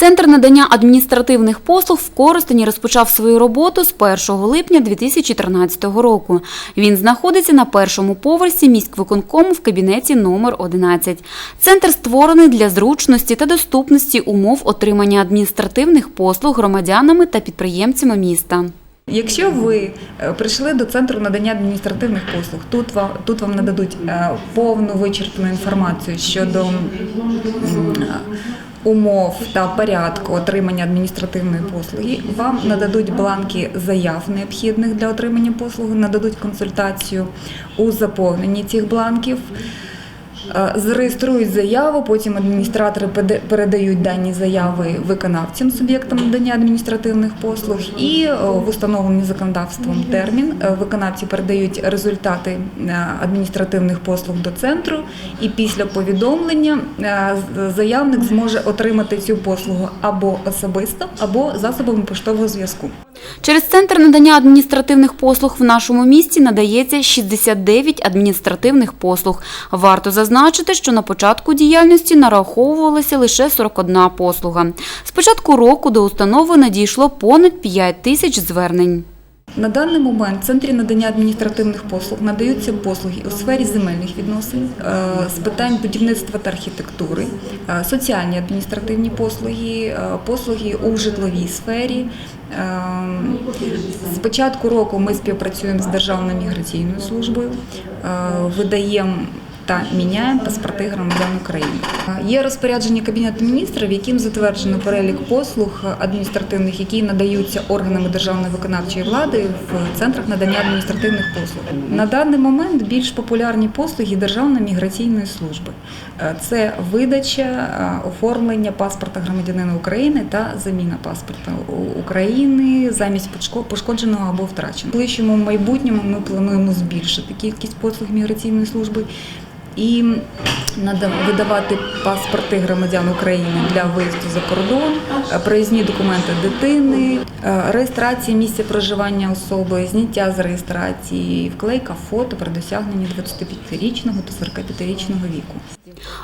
Центр надання адміністративних послуг в Коростені розпочав свою роботу з 1 липня 2013 року. Він знаходиться на першому поверсі міськвиконкому в кабінеті номер 11. Центр створений для зручності та доступності умов отримання адміністративних послуг громадянами та підприємцями міста. Якщо ви е, прийшли до центру надання адміністративних послуг, тут вам тут вам нададуть е, повну вичерпну інформацію щодо умов та порядку отримання адміністративної послуги. Вам нададуть бланки заяв необхідних для отримання послуги, нададуть консультацію у заповненні цих бланків. Е, Зареєструють заяву, потім адміністратори переда- передають дані заяви виконавцям суб'єктам надання адміністративних послуг і е, в установлений законодавством термін е, виконавці передають результати адміністративних послуг до центру, і після повідомлення заявник зможе отримати цю послугу або особисто, або засобами поштового зв'язку. Через центр надання адміністративних послуг в нашому місті надається 69 адміністративних послуг. Варто зазначити, що на початку діяльності нараховувалася лише 41 послуга. З початку року до установи надійшло понад 5 тисяч звернень. На даний момент в центрі надання адміністративних послуг надаються послуги у сфері земельних відносин, е, з питань будівництва та архітектури, е, соціальні адміністративні послуги, е, послуги у житловій сфері. З початку року ми співпрацюємо з Державною міграційною службою, видаємо та міняємо паспорти громадян України. Є розпорядження Кабінету міністрів, яким затверджено перелік послуг адміністративних, які надаються органами державної виконавчої влади в центрах надання адміністративних послуг. На даний момент більш популярні послуги Державної міграційної служби. Е, Це видача, е, оформлення паспорта громадянина України та заміна паспорта України замість пошко- пошкодженого або втраченого. В ближчому майбутньому ми плануємо збільшити кількість послуг міграційної служби і видавати паспорти громадян України для виїзду за кордон, е, проїзні документи дитини, реєстрації місця проживання особи, зняття з реєстрації, вклейка фото при досягненні 25-річного та 45-річного віку.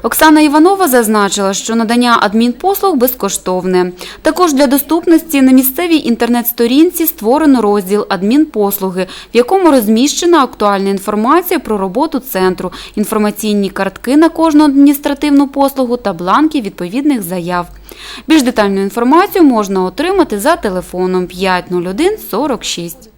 Оксана Іванова зазначила, що надання адмінпослуг безкоштовне. Також для доступності на місцевій інтернет-сторінці створено розділ Адмінпослуги, в якому розміщена актуальна інформація про роботу центру, інформаційні картки на кожну адміністративну послугу та бланки відповідних заяв. Більш детальну інформацію можна отримати за телефоном 501 46.